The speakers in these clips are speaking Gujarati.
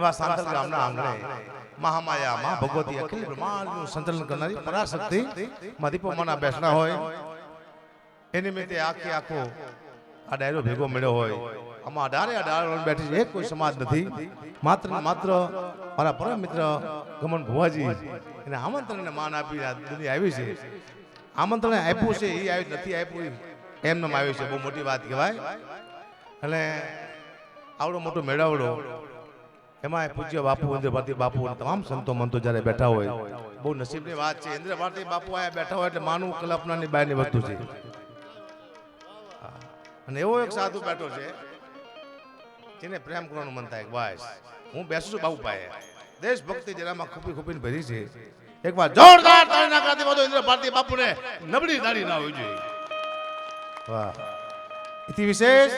એવા સાંતલ ગામના આંગણે મહામાયા મા ભગવતી અખિલ બ્રહ્માંડનું સંચાલન કરનારી પરાશક્તિ માં દીપોમાના બેસણા હોય. એ નિમિત્તે આખી આખો આ ડાયરો ભેગો મળ્યો હોય. આમાં અઢારે અઢાર બેઠી છે. એક કોઈ સમાજ નથી. માત્ર માત્ર મારા પરમ મિત્ર ગમન ભુવાજી એને આમંત્રણને માન આપી આ દુનિયા આવી છે. આમંત્રણ આપ્યું છે એ આવ્યું નથી આપ્યું. એમને આવ્યું છે. બહુ મોટી વાત કહેવાય. અને આવડો મોટો મેળાવડો એમાં પૂજ્ય બાપુ ઇન્દ્રભારતી બાપુ તમામ સંતો મંતો જ્યારે બેઠા હોય, બહુ નસીબની વાત છે. ઇન્દ્રભારતી બાપુ આયા બેઠા હોય એટલે માનવું કલ્પનાની બહારની વસ્તુ છે. અને એવો એક સાધુ બેઠો છે, જેને પ્રેમ કરવાનું મન થાય બસ, હું બેસું છું બાપુ પાસે. દેશભક્તિ જેનામાં ખૂપી ખૂપીને ભરી છે. એકવાર જોરદાર તાળીના કરતી બધો ઇન્દ્ર ભારતી બાપુને નબળી તાળી ના હોવી જોઈએ. વાહ. એથી વિશેષ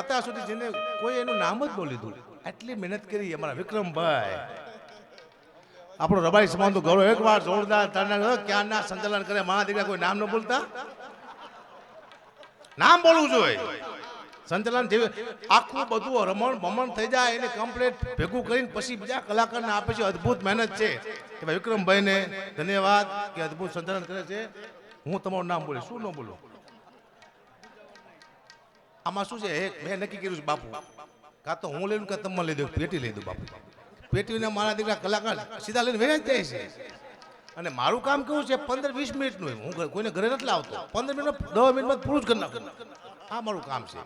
અત્યાર સુધી જેને કોઈ એનું નામ જ બોલી લીધું આટલી મહેનત કરી અમારા વિક્રમભાઈ. આપણો સમાન તો ગૌરવ એકવાર જોરદાર તાળીના ક્યાંના સંચાલન કરે મા દીકરા કોઈ નામ ન બોલતા? નામ બોલવું જોઈએ. સંચાલન જેવી આખું બધું રમણ બમણ થઈ જાય, એને કમ્પ્લીટ ભેગું કરીને પછી બીજા કલાકારને આપે છે. અદ્ભુત મહેનત છે. કે ભાઈ વિક્રમભાઈને ધન્યવાદ કે અદ્ભુત સંચાલન કરે છે. હું તમારું નામ બોલીશ. શું ન બોલું? આમાં શું છે? મેં નક્કી કર્યું છે, બાપુ. કાં તો હું લઈને કે તમે લઈ દઉં પેટી લઈ દઉં બાપુ. પેટીને મારા દીકરા કલાકાર સીધા લઈને વેચાઈ જાય છે. અને મારું કામ કેવું છે, પંદર વીસ મિનિટનું. હું કોઈને ઘરે નથી લાવતો. પંદર મિનિટ દસ મિનિટમાં પૂરું જ કરી નાખું. આ મારું કામ છે.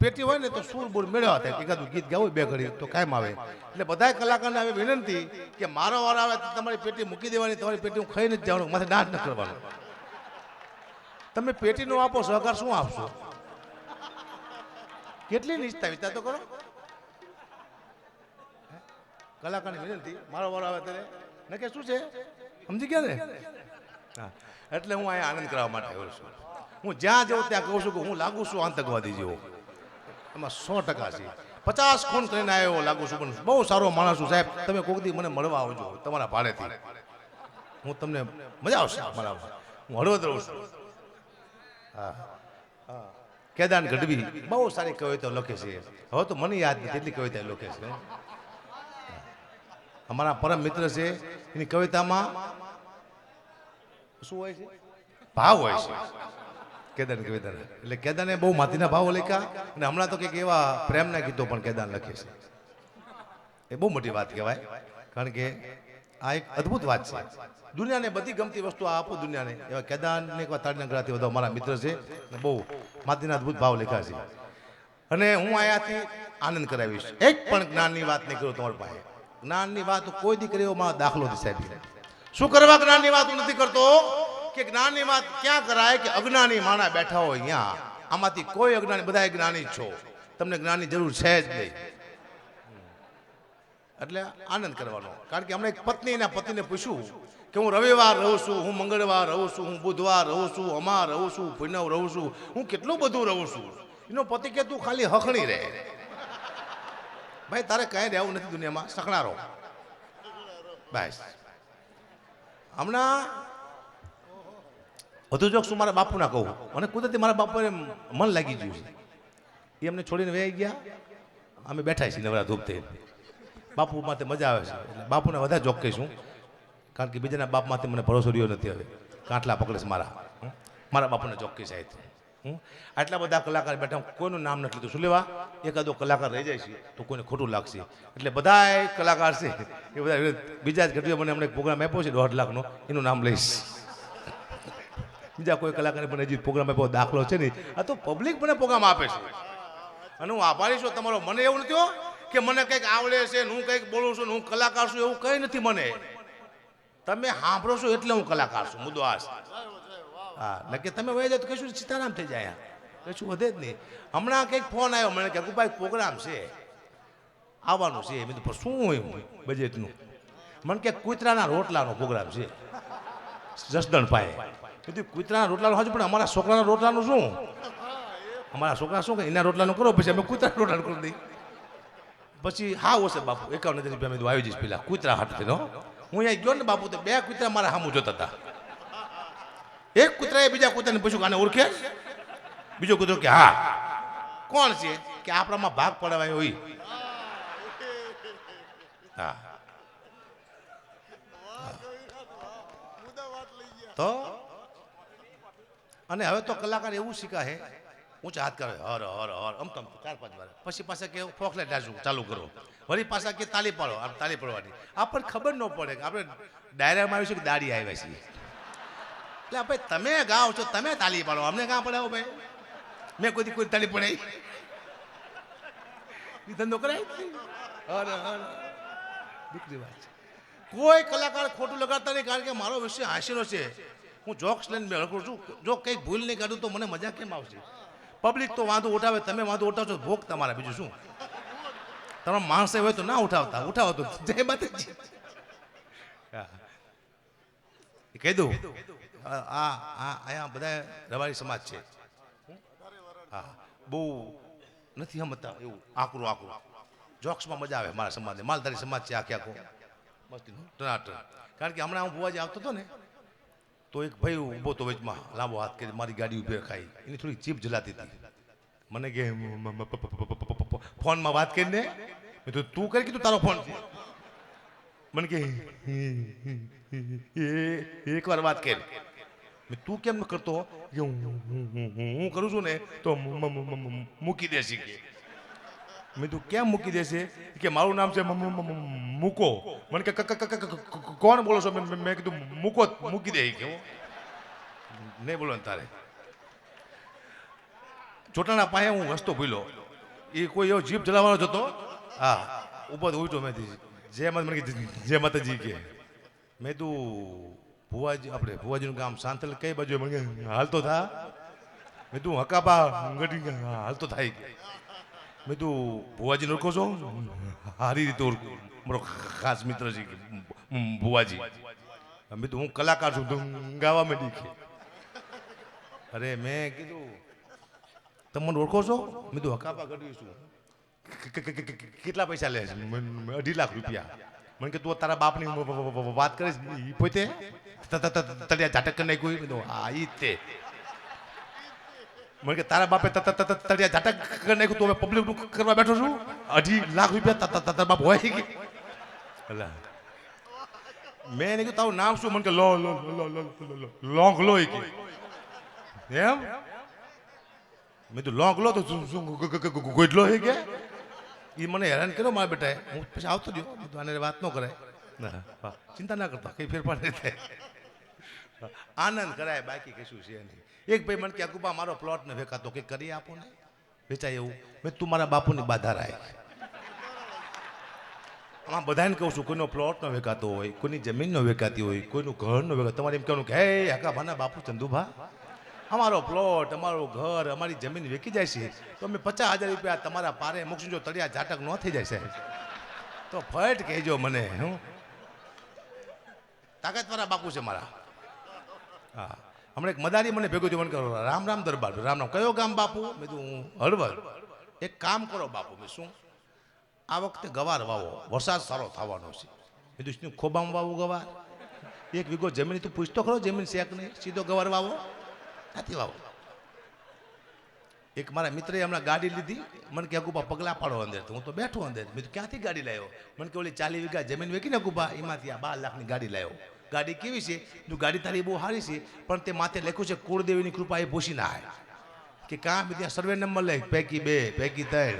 પેટી હોય ને તો સૂર બૂર મેળવવા થાય એકાદું ગીત ગાવું બે ઘડી, તો કાયમ આવે. એટલે બધા કલાકારને આવી વિનંતી કે મારો વાર આવે તો તમારી પેટી મૂકી દેવાની, તમારી પેટી હું ખાઈને જ જવાનું માથે ડાન્સ ન કરવાનું. તમે પેટીનો આપો, સહકાર શું આપશો? કેટલી નિષ્ઠા વિચાર તો કરો? કલાકારની વિનંતી મારો વારો આવે ત્યારે. ને કે શું છે? સમજી ગયા ને? હા. એટલે હું અહીંયા આનંદ કરવા માટે આવ્યો છું. હું જ્યાં જાઉં ત્યાં કહું છું કે હું લાગુ છું આતંકવાદી જેવો. એમાં સો ટકા છે. પચાસ ખૂન કરીને આવ્યો લાગુ છું, પણ બહુ સારો માણસ છું. સાહેબ, તમે કોઈક દી મને મળવા આવજો, તમારા ભાડેથી. હું તમને મજા આવશે મારા હું હળવદ રહું છું. હા. હા. કેદાન ગઢવી, બહુ સારી કવિતાઓ લખે છે. હવે તો મને યાદ નથી એટલી કવિતા લખે છે. અમારા પરમ મિત્ર છે. એની કવિતામાં શું હોય છે? ભાવ હોય છે. કેદાર કવિતા એટલે કેદારને બહુ માતીના ભાવો લખ્યા અને હમણાં તો કંઈક એવા પ્રેમના ગીતો પણ કેદાર લખે છે. એ બહુ મોટી વાત કહેવાય. કારણ કે આ એક અદ્ભુત વાત છે. દુનિયાને બધી ગમતી વસ્તુ આ આપો દુનિયાને. એવા કેદારને એકવાર તાળીના ગળાથી બધા અમારા મિત્ર છે. અને બહુ માતીના અદ્ભુત ભાવ લખ્યા છે. અને હું અહીંયાથી આનંદ કરાવીશ. એક પણ જ્ઞાનની વાત નહીં કરું તમારી પાસે. જ્ઞાનની વાત કોઈ દીકરીઓ માં દાખલો નથી શું કરવા જ્ઞાનની વાત નથી કરતો? કે જ્ઞાનની વાત ક્યાં કરાય કે અજ્ઞાની માણા બેઠા હોય અહીંયા? આમાંથી કોઈ અજ્ઞાની બધા જ્ઞાની છો. તમને જ્ઞાનની જરૂર છે જ નહીં. એટલે આનંદ કરવાનો. કારણ કે હમણાં એક પત્નીના, પતિને પૂછ્યું કે હું રવિવાર રહું છું, હું મંગળવાર રહું છું, હું બુધવાર રહું છું, અમાર રહું છું પુનવ રહું છું, હું કેટલું બધું રહું છું? એનો પતિ કે તું ખાલી હખણી રહે. ભાઈ, તારે કઈ રહેવું નથી દુનિયામાં. સકણારો બસ. હમણાં વધુ જોક શું મારા બાપુના કહું. અને કુદરતી મારા બાપુને મન લાગી ગયું છે. એ અમને છોડીને વહી ગયા. અમે બેઠા છીએ નવરા ધૂપતે બાપુ માટે મજા આવે છે. એટલે બાપુને વધારે જોક કહીશું. કારણ કે બીજાના બાપ માટે મને ભરોસો રહ્યો નથી હવે. કાંટલા પકડે છે મારા. મારા બાપુને કહી સાહેબ હં? આટલા બધા કલાકાર બેઠા કોઈનું નામ નથી લીધું. શું લેવા? એકાદો કલાકાર રહી જાય છે. તો કોઈને ખોટું લાગશે. એટલે બધા કલાકાર છે, એ બધા બીજા જ ઘટીઓ મને હમણાં પ્રોગ્રામ આપ્યો છે, દોઢ લાખનો. એનું નામ લઈશ. બીજા કોઈ કલાકારે પણ હજી પ્રોગ્રામ આપ્યો, દાખલો છે નહીં. આ તો પબ્લિક મને પ્રોગ્રામ આપે છે. અને હું આભારી છું, તમારો મને એવું નથી કે મને કંઈક આવડે છે હું કંઈક બોલું છું હું કલાકાર છું, એવું કંઈ નથી મને. તમે સાંભળો છો એટલે હું કલાકાર છું મુદ્દો આ હા, એટલે કે તમે વહી જાય તો કશું સીતારામ થઈ જાય કશું વધે જ નહીં. હમણાં કંઈક ફોન આવ્યો, મને કે ભાઈ પ્રોગ્રામ છે. આવવાનું છે. મેં તો શું હોય બજેટનું મને કે, કૂતરાના રોટલાનો પ્રોગ્રામ છે. જસદણ પાસે કીધું, કૂતરાના રોટલાનું હજુ, પણ અમારા છોકરાના રોટલાનું શું? અમારા છોકરા શું કે એના રોટલાનું કરો પછી અમે કૂતરા રોટલાનું કરી દઈ પછી, હા હશે બાપુ, એકાવન હજાર રૂપિયા મેં આવી જઈશ પેલા, કૂતરા હાથ હું અહીંયા ગયો ને બાપુ, તો બે કૂતરા મારા સામું જોતા હતા. એક કૂતરાએ બીજા કૂતરાને પૂછ્યું આને ઓળખે? બીજો કૂતરો કે, હા. કોણ છે? કે આપણામાં ભાગ પડાવાય હોય. હા. તો? અને હવે તો કલાકાર એવું શીખા હે ઊંચા હાથ કરે, હર હર હર. અમ તમ ચાર, પાંચ વાર. પછી પાછા કે ફોકલે ડાજુ ચાલુ કરો. વળી પાછા કે, તાલી પાડો. આમ તાલી પડવાની. આપણને ખબર ન પડે કે આપણે ડાયરામાં આવીશું કે દાડી આવ્યા છીએ. એટલે ભાઈ, તમે ગાઓ છો, તમે તાલી પાડો. અમને કાં પડાવો ભાઈ. મેં કોઈ કોઈ તાલી પડાવી ધંધો કરાય દુઃખની વાત કોઈ કલાકાર ખોટું લગાડતા નહીં, કારણ કે મારો વિષય હાસ્યનો છે. હું જોક્સ લઈને મેળ કરું છું. જો કંઈક ભૂલ નહીં કાઢું તો મને મજા કેમ આવશે? પબ્લિક તો વાંધો ઉઠાવે, તમે વાંધો ઉઠાવશો ભોગ તમારા. બીજું શું? તમારા માણસે હોય તો ના ઉઠાવતા. ઉઠાવો તો. જય માતાજી. કહી દઉં. આ આ અહીંયા બધા રવાડી સમાજ છે હા બહુ નથી સમજતા એવું આકરું આકરું જોક્સમાં મજા આવે મારા સમાજને માલધારી સમાજ છે આખે આખો ટનાટન કારણ કે હમણાં હું ભુવાજી આવતો હતો ને તો એક ભાઈ ઊભો તો વચમાં લાંબો હાથ કરી મારી ગાડી ઊભી ખાઈ એની થોડી ચીપ જલાતી હતી મને કે ફોનમાં વાત કરીને મેં તો તું કરી કીધું તારો ફોન મને કે એકવાર વાત કરી તું કેમ કરતો કે હું કરું છું ને, તો મૂકી દેશે કે. મેં તું કેમ મૂકી દેશે? કે મારું નામ છે મૂકો. મને કે કોણ બોલો છો? મેં કીધું, મૂકો મૂકી દે. કે નહીં બોલો ને તારે. ચોટાના પાસે હું હસતો ભૂલો એ કોઈ એવો જીપ ચલાવવાનો જ હતો. હા, ઉપર ઉઠો મેં જે માતા મને જે માતાજી કે. મેં તું ભુવાજી આપણે ભુવાજીનું ગામ સાંતલ કઈ બાજુ મને કે, હાલતો થા. મેં તું હકાબા ગઢી હાલતો થાય. મેં તું ભુવાજીને ઓળખો છો? સારી રીતે ઓળખું. મારો ખાસ મિત્ર છે ભુવાજી. મેં તો હું કલાકાર છું તું ગાવા માંડી કે અરે મેં કીધું તમને ઓળખો છો? મેં તું હકાપા ગઢવી છું. કેટલા પૈસા લે છે? અઢી લાખ રૂપિયા. મને કે તું તારા બાપની વાત કરીશ ઈ પોતે? તળિયા ઝાટક કરી નાખ્યું કીધું, હા ઈ તે. મને કે તારા બાપે તળિયા ઝાટક કરી નાખ્યું તું હવે પબ્લિક કરવા બેઠો છું? અઢી લાખ રૂપિયા તારા બાપ હોય કે. મેં એને કીધું તારું નામ શું? મને કે લો લો લો લો લો લો લોંગ લો કે. એમ? મેં તો લોંગ લો તો શું શું લો ગ- ગ- હે કે? એ મને હેરાન કર્યો મારા બેટાએ. હું પછી આવતો રહ્યો. બધું આને વાત ન કરાય. ના ચિંતા ના કરતા કંઈ ફેરફાર નહીં થાય. આનંદ કરાય બાકી કશું છે નહીં. એક ભાઈ મને કે અકુબા મારો પ્લોટ ને વેકાતો કે કરી આપો ને? વેચાય એવું. મેં તું મારા બાપુની બાધા રાય. આમાં બધાને કહું છું કોઈનો પ્લોટ ન વેકાતો હોય કોઈની જમીન ન વેકાતી હોય કોઈનું ઘર ન વેકાતો તમારે એમ કહેવાનું કે હે હકા ભાના બાપુ ચંદુભા અમારો પ્લોટ અમારું ઘર, અમારી જમીન વેચી જાય છે. તો અમે પચાસ હજાર રૂપિયા તમારા પારે મૂકશું જો તળિયા ઝાટક ન થઈ જાય સાહેબ. તો ફટ કહેજો મને, હું. તાકાતવાળા બાપુ છે મારા. હા. હમણાં એક મદારી મને ભેગું જીવન કરો રામ રામ દરબાર, રામ રામ. કયો ગામ બાપુ? મેં કીધું, હું હળવદ. એક કામ કરો બાપુ, મેં શું? આ વખતે ગવાર વાવો, વરસાદ સારો થવાનો છે. મેં કીધું, શું ખોબામાં વાવું ગવાર? એક વીઘો જમીન તું પૂછતો ખરો જમીન શેક નહીં? સીધો ગવાર વાવો. નથી વાવો એક મારા મિત્રએ હમણાં ગાડી લીધી. મને કે અકુપા પગલા પાડો અંદર. હું તો બેઠો અંદર. મેં ક્યાંથી ગાડી લાવ્યો? મને કે ઓલી ચાલી વીઘા જમીન વેકી ને અકુપા એમાંથી આ બાર લાખની ગાડી લાવ્યો. ગાડી કેવી છે? તું ગાડી તારી બહુ સારી છે, પણ તે માથે લખ્યું છે, કુળદેવીની કૃપા એ ભૂસી ના આવે કે કાં બી ત્યાં સર્વે નંબર લે પૈકી બે, પૈકી ત્રણ.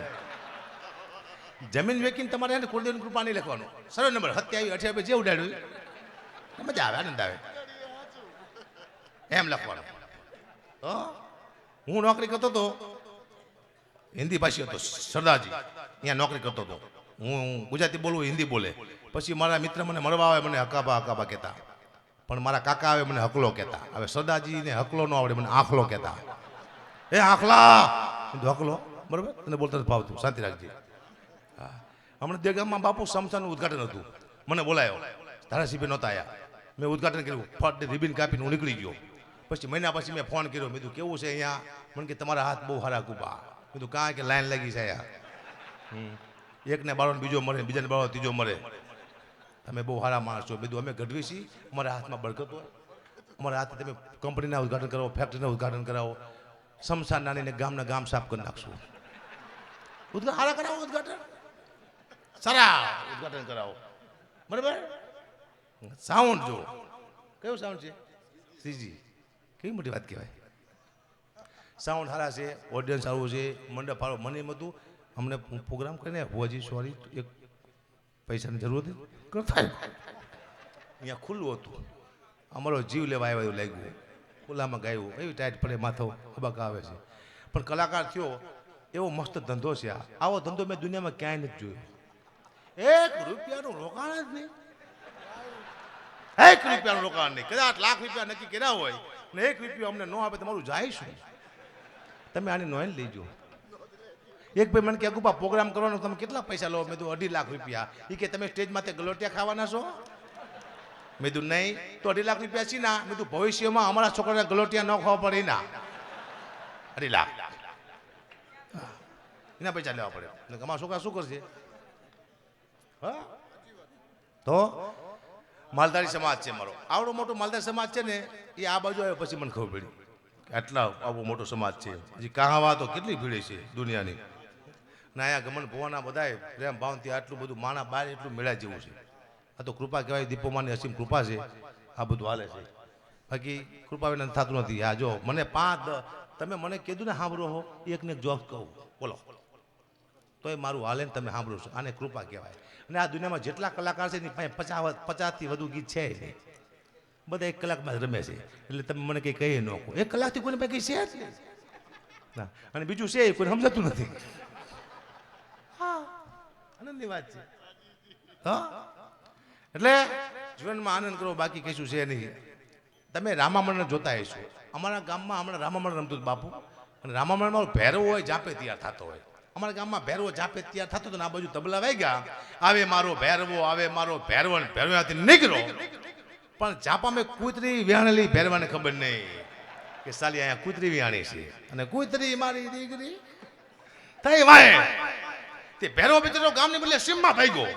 જમીન વેકીને તમારે એને કુળદેવની કૃપા નહીં લખવાનું. સર્વે નંબર સત્યાવી અઠ્યાવી જે ઉડાડ્યું. મજા આવે, આનંદ આવે. એમ લખવાનું. હું? નોકરી કરતો હતો હિન્દી ભાષી હતો, સરદારજી. અહીંયા નોકરી કરતો હતો. હું ગુજરાતી બોલું, હિન્દી બોલે. પછી મારા મિત્ર મને મળવા આવે, મને હકાબા હકાબા કહેતા. પણ મારા કાકા આવે, મને હકલો કહેતા. હવે સરદારજીને હકલો ન આવડે, મને આખલો કહેતા. એ આખલા! હકલો? બરાબર? તને બોલતા ફાવતું શાંતિ રાખજે. હા. હમણાં દેગામમાં બાપુ સમસાનું ઉદઘાટન હતું. મને બોલાયો. ધારાસભ્ય નહોતા આવ્યા મેં ઉદઘાટન કર્યું. ફટ રિબિન કાપીને હું નીકળી ગયો. પછી મહિના પછી મેં ફોન કર્યો. મેં કીધું કેવું છે અહીંયા? મને કે તમારા હાથ બહુ સારા કૂપા કીધું કાં કે લાઈન લાગી છે અહીંયા. એકને બાળો બીજો મરે બીજાને બાળો ત્રીજો મરે તમે બહુ સારા માણસ છો. બીજું અમે ગઢવી છીએ. અમારા હાથમાં બળકત હોય. અમારા હાથે તમે કંપનીના ઉદઘાટન કરાવો ફેક્ટરીના ઉદઘાટન કરાવો. સમસાન નાનીને ગામના ગામ સાફ કરી નાખશું. ઉદઘાટન હારા કરાવો ઉદઘાટન? સારા ઉદઘાટન કરાવો. બરાબર? સાઉન્ડ જો. કયું સાઉન્ડ છે? સીજી કેવી મોટી વાત કહેવાય? સાઉન્ડ સારા છે ઓડિયન્સ સારું છે મંડપ સારો. મને એમ હતું અમને પ્રોગ્રામ કરીને હોજી સોરી એક પૈસાની જરૂર હતી. અહીંયા ખુલ્લું હતું. અમારો જીવ લેવા આવ્યો એવું લાગ્યું. ખુલ્લામાં ગાયું. એવી ટાઈટ પડે માથો અબક આવે છે. પણ કલાકાર થયો એવો મસ્ત ધંધો છે આ. આવો ધંધો મેં દુનિયામાં ક્યાંય નથી જોયો. એક રૂપિયાનું રોકાણ જ નહીં. એક રૂપિયાનું રોકાણ નહીં. કદાચ લાખ રૂપિયા નક્કી કર્યા હોય ને એક રૂપિયો અમને ન આપે તમારું જાય શું? તમે આની નોંધ લેજો. એક ભાઈ મને કે ગુપા પ્રોગ્રામ કરવાનો તમે કેટલા પૈસા લો? મેં તો અઢી લાખ રૂપિયા. એ કે તમે સ્ટેજમાં તે ગલોટિયા ખાવાના છો? મેં તું નહીં. તો અઢી લાખ રૂપિયા છે ના. મેં તું ભવિષ્યમાં અમારા છોકરાને ગલોટિયા ન ખાવા પડે ના. અઢી લાખ. એના પૈસા લેવા પડે. અમારા છોકરા શું કરશે? હા? તો? માલધારી સમાજ છે મારો. આવડો મોટો માલધારી સમાજ છે ને એ આ બાજુ આવ્યો પછી મને ખબર પડી આટલા આવો મોટો સમાજ છે. હજી કહાવા તો કેટલી ભીડી છે દુનિયાની. ના, અહીંયા ગમન ભવાના બધાય પ્રેમ, ભાવથી આટલું બધું માણા બાર એટલું મેળા જેવું છે. આ તો કૃપા કહેવાય, દીપોમાની અસીમ કૃપા છે. આ બધું હાલે છે. બાકી કૃપા વિના થતું નથી. આ જો, મને પાંચ તમે મને કીધું ને સાંભળો હો, એકને એક જોક કહું. બોલો. તોય મારું હાલે ને તમે સાંભળો છો. આને કૃપા કહેવાય. અને આ દુનિયામાં જેટલા કલાકાર છે, એની પાસે પચાસ, પચાસથી વધુ ગીત છે નહીં. બધા એક કલાકમાં જ રમે છે. એટલે તમે મને કંઈ કહી ન કહો એક કલાકથી કોઈને કંઈ છે જ નહીં. ના અને બીજું છે એ કોઈને સમજાતું નથી. હા. આનંદની વાત છે. હા? એટલે જીવનમાં આનંદ કરો બાકી કશું છે નહીં. તમે રામામણને જોતા હશો. અમારા ગામમાં હમણાં રામામણ રમતું બાપુ. અને રામામણમાં ભેરવો હોય જાપે તૈયાર થતો હોય. અમારા ગામમાં ભેરવો જાપે તૈયાર થતો હતો ને આ બાજુ તબલા વાગ્યા. આવે મારો ભેરવો આવે મારો ભેરવો ભેરવ્યાથી નીકળો. પણ જાપામાં કૂતરી વ્યાણેલી પહેરવાને ખબર નહીં કે સાલી અહીંયા કૂતરી વ્યાણી છે. અને કૂતરી મારી દીકરી થઈ વાય તે ભેરવો બિચારો ગામની બદલે સીમમાં ગયો.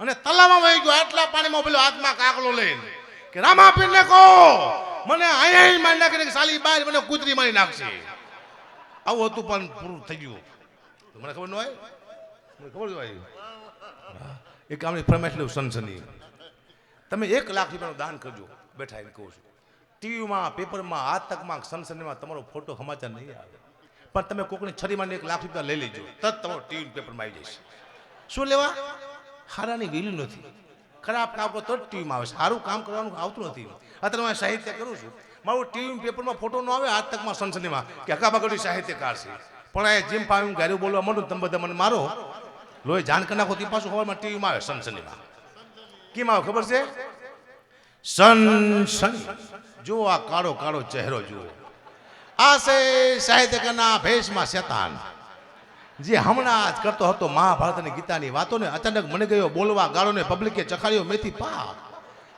અને તલાવમાં વહી ગયો. આટલા પાણીમાં પેલો હાથમાં કાકલો લઈને કે રામાપીરને કહો. મને અહીંયા મારી નાખીને સાલી બાર મને કૂતરી મારી નાખશે. આવું હતું પણ પૂરું થઈ ગયું. મને ખબર ન હોય? મને ખબર જ હોય. એક આમની ફરમાઈશ લઉં સનસની તમે એક લાખ રૂપિયાનું દાન કરજો, બેઠા એને કહું છું. ટીવીમાં, પેપરમાં આજ તકમાં સનસનીમાં તમારો ફોટો સમાચાર નહીં આવે. પણ તમે કોકની છરીમાં એક લાખ રૂપિયા લઈ લેજો, તરત તમારો ટીવી પેપરમાં આવી જશે. શું લેવા? હારાની વેલ્યુ નથી. ખરાબ કામ કરો તો જ ટીવીમાં આવે સારું કામ કરવાનું આવતું નથી. અત્યારે હું સાહિત્ય કરું છું. મારું ટીવી પેપરમાં ફોટો ન આવે આજ તકમાં સનસનીમાં, કે હકાબાગડી સાહિત્યકાર છે. પણ એ જેમ પામ્યું ગાડું બોલવા માંડું તમે બધા મને મારો. લોહી જાણ કરી નાખો, તે પાછું ખબરમાં ટીવીમાં આવે, સનસનીમાં. કેમ આવે ખબર છે? સન સન. જો આ કાળો કાળો ચહેરો જુઓ. આ છે સાહિત્યકારના ભેષમાં શેતાન. જે હમણાં જ કરતો હતો મહાભારત અને ગીતાની વાતોને અચાનક મને ગયો બોલવા ગાળોને પબ્લિકે ચખાડ્યો મેથી પા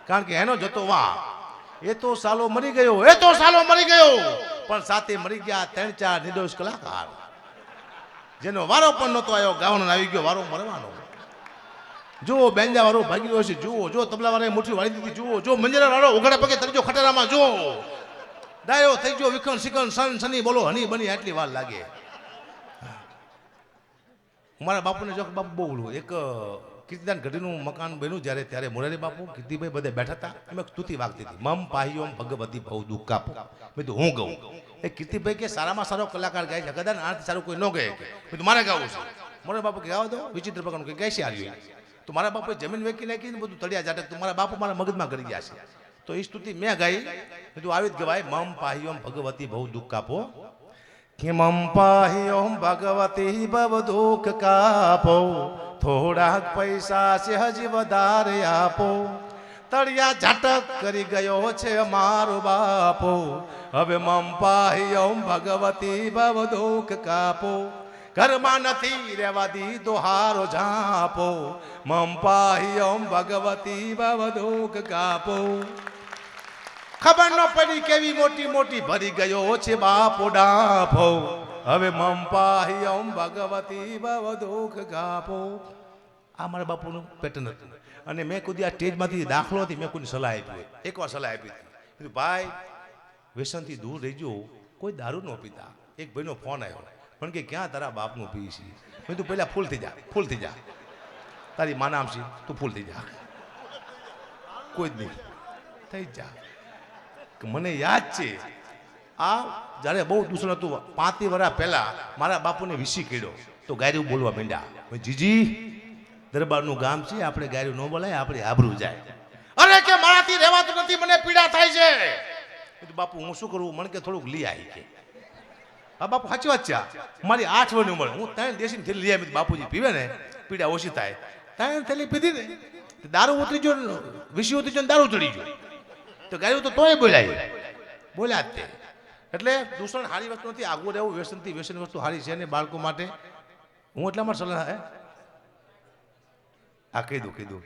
કારણ કે એનો જતો વાહ એ તો સાલો મરી ગયો, એ તો સાલો મરી ગયો. પણ સાથે મરી ગયા ત્રણ ચાર નિર્દોષ કલાકાર. જેનો વારો પણ નહોતો આવ્યો ગાવાનો આવી ગયો, વારો મરવાનો. જુઓ બેંજા વાળો ભાગી ગયો છે જુઓ, જો તબલા વાળાએ મુઠ્ઠી વાળી દીધી, જુઓ, જો મંજરા વાળો ઉઘાડા પગે તરજો ખટારામાં, જુઓ. ડાયો, થઈ ગયો વિકન સિકન સન સની બોલો, હની, બની, આટલી વાર લાગે. મારા બાપુને જો બાપુ બહુ એક કીર્તિદાન ગઢીનું મકાન બન્યું જ્યારે, ત્યારે મોરારી બાપુ, કીર્તિભાઈ બધે બેઠા હતા એક સ્તુતિ વાગતી હતી. મમ પાહિયોમ ભગવતી બહુ દુઃખ કાપો. મેં તો હું ગઉં? એ કીર્તિભાઈ કે, સારામાં સારો કલાકાર ગાય છે. કદાચ આનાથી સારું કોઈ ન ગાય. મેં તો મારે ગાવું છે. મોરારી બાપુ કે ગાવા દો વિચિત્ર પ્રકારનું કે, ગાય છે આવ્યું તો મારા બાપુએ જમીન વેકી નાખી ને બધું તળિયા જાટક તો મારા બાપુ મારા મગજમાં કરી ગયા છે. તો એ સ્તુતિ મેં ગાઈ. કીધું, આવી જ ગવાય મમ પાહિયોમ ભગવતી બહુ દુઃખ કાપો. કે મમ પાહ્યોમ ભગવતી બહુ દુઃખ કાપો. થોડાક પૈસા છે હજી વધારે આપો. તળિયા ઝાટક કરી ગયો છે મારો બાપો. હવે મમ પાહ્યમ ભગવતી ભવ દુઃખ કાપો. ઘરમાં નથી રેવા દીધો હારો ઝાપો. મમ ઓમ ભગવતી ભવ દુઃખ કાપો. ખબર ન પડી કેવી મોટી મોટી ભરી ગયો છે બાપો ડાફો હવે મમપાહ્યમ ભગવતી ભવ કાપો. આ મારા બાપુનું પેટર્ન હતું. અને મેં કુદી આ સ્ટેજમાંથી દાખલો હતી મેં કોઈની સલાહ આપી એકવાર સલાહ આપી હતી. ભાઈ, વ્યસનથી દૂર રહેજો. કોઈ દારૂ ન પીતા. એક ભાઈનો ફોન આવ્યો. પણ કે ક્યાં તારા બાપનું પી છે? મેં તું પહેલાં ફૂલ થઈ જા, ફૂલ થઈ જા. તારી માના આમશી તું ફૂલ થઈ જા. કોઈ જ નહીં, થઈ જ મને યાદ છે, આ જ્યારે બહુ દૂષણ હતું પાંત્રી વર્ષ પહેલાં મારા બાપુને વિસી કર્યો, તો ગાયરું બોલવા માંડ્યા. જીજી, દરબારનું ગામ છે, આપણે ગાયરું ન બોલાય, આપણે આબરું જાય. અરે કે મારાથી રહેવાતું નથી, મને પીડા થાય છે. બાપુ, હું શું કરું? મને કે થોડુંક લઈ આવી કે. હા, બાપુ, સાચી વાત છે. મારી આઠ વર્ષની ઉંમર. હું ત્રણ દેશી થેલી લઈ આવી બાપુજી, પીવે ને? પીડા ઓછી થાય. ત્રણ થેલી પીધી ને દારૂ ઉતરી જો વિશી ઉતરી જો દારૂ ચડી ગયો. તો ગાયું તો તોય બોલાય. બોલ્યા જ તે. એટલે દૂષણ સારી વસ્તુ નથી. આગળ રહેવું વ્યસનથી વ્યસન વસ્તુ સારી છે ને બાળકો માટે. હું એટલા માટે સલાહ, હે? આ કહી દઉં કહી દઉં.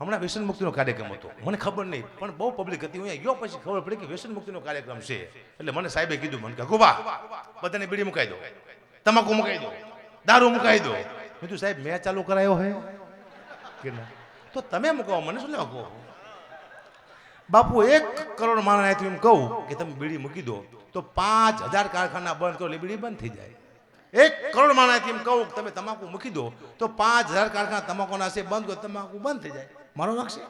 હમણાં વ્યસન મુક્તિનો કાર્યક્રમ હતો. મને ખબર નહીં, પણ બહુ પબ્લિક હતી. હું અહીંયા ગયો પછી ખબર પડી કે વ્યસન મુક્તિનો કાર્યક્રમ છે. એટલે મને સાહેબે કીધું, મને કે ગોબા બધાને બીડી મુકાઈ દો. તમાકુ મુકાઈ દો. દારૂ મુકાઈ દો. મેં કીધું, સાહેબ, મેં ચાલુ કરાયો હે. કે ના. તો તમે મુકાવો મને શું લેવા બાપુ, એક કરોડ માણસ અહીંથી એમ કહું કે તમે બીડી મૂકી દો, તો પાંચ હજાર કારખાના બંધ કરો એટલે બીડી બંધ થઈ જાય. એક કરોડ માણસ એમ કહું કે તમે તમાકુ મૂકી દો, તો પાંચ હજાર કારખાના તમાકુના છે બંધ કરો તમાકુ બંધ થઈ જાય. મારો વાંક છે.